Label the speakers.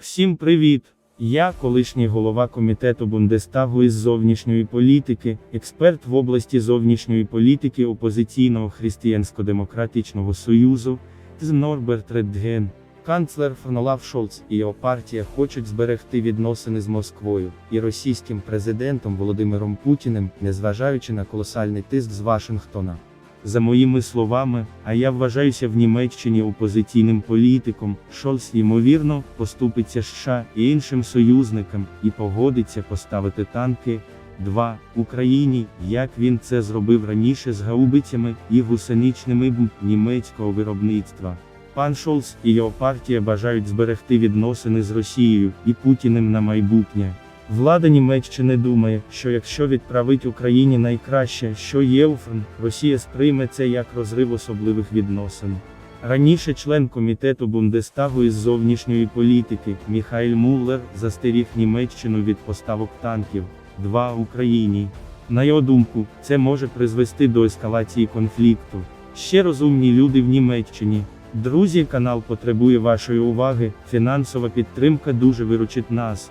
Speaker 1: Всім привіт! Я колишній голова комітету Бундестагу із зовнішньої політики, експерт в області зовнішньої політики опозиційного християнсько-демократичного союзу з Норберт Редген. Канцлер Фронолав Шолц і його партія хочуть зберегти відносини з Москвою і російським президентом Володимиром Путіним, незважаючи на колосальний тиск з Вашингтона. За моїми словами, а я вважаюся в Німеччині опозиційним політиком, Шольц, ймовірно, поступиться США і іншим союзникам і погодиться поставити танки 2 Україні, як він це зробив раніше з гаубицями і гусеничними бм німецького виробництва. Пан Шолц і його партія бажають зберегти відносини з Росією і Путіним на майбутнє. Влада Німеччини думає, що якщо відправить Україні найкраще, що є у ФРН, Росія сприйме це як розрив особливих відносин. Раніше член комітету Бундестагу із зовнішньої політики Міхаель Муллер застеріг Німеччину від поставок танків 2 Україні. На його думку, це може призвести до ескалації конфлікту. Ще розумні люди в Німеччині. Друзі, канал потребує вашої уваги. Фінансова підтримка дуже виручить нас.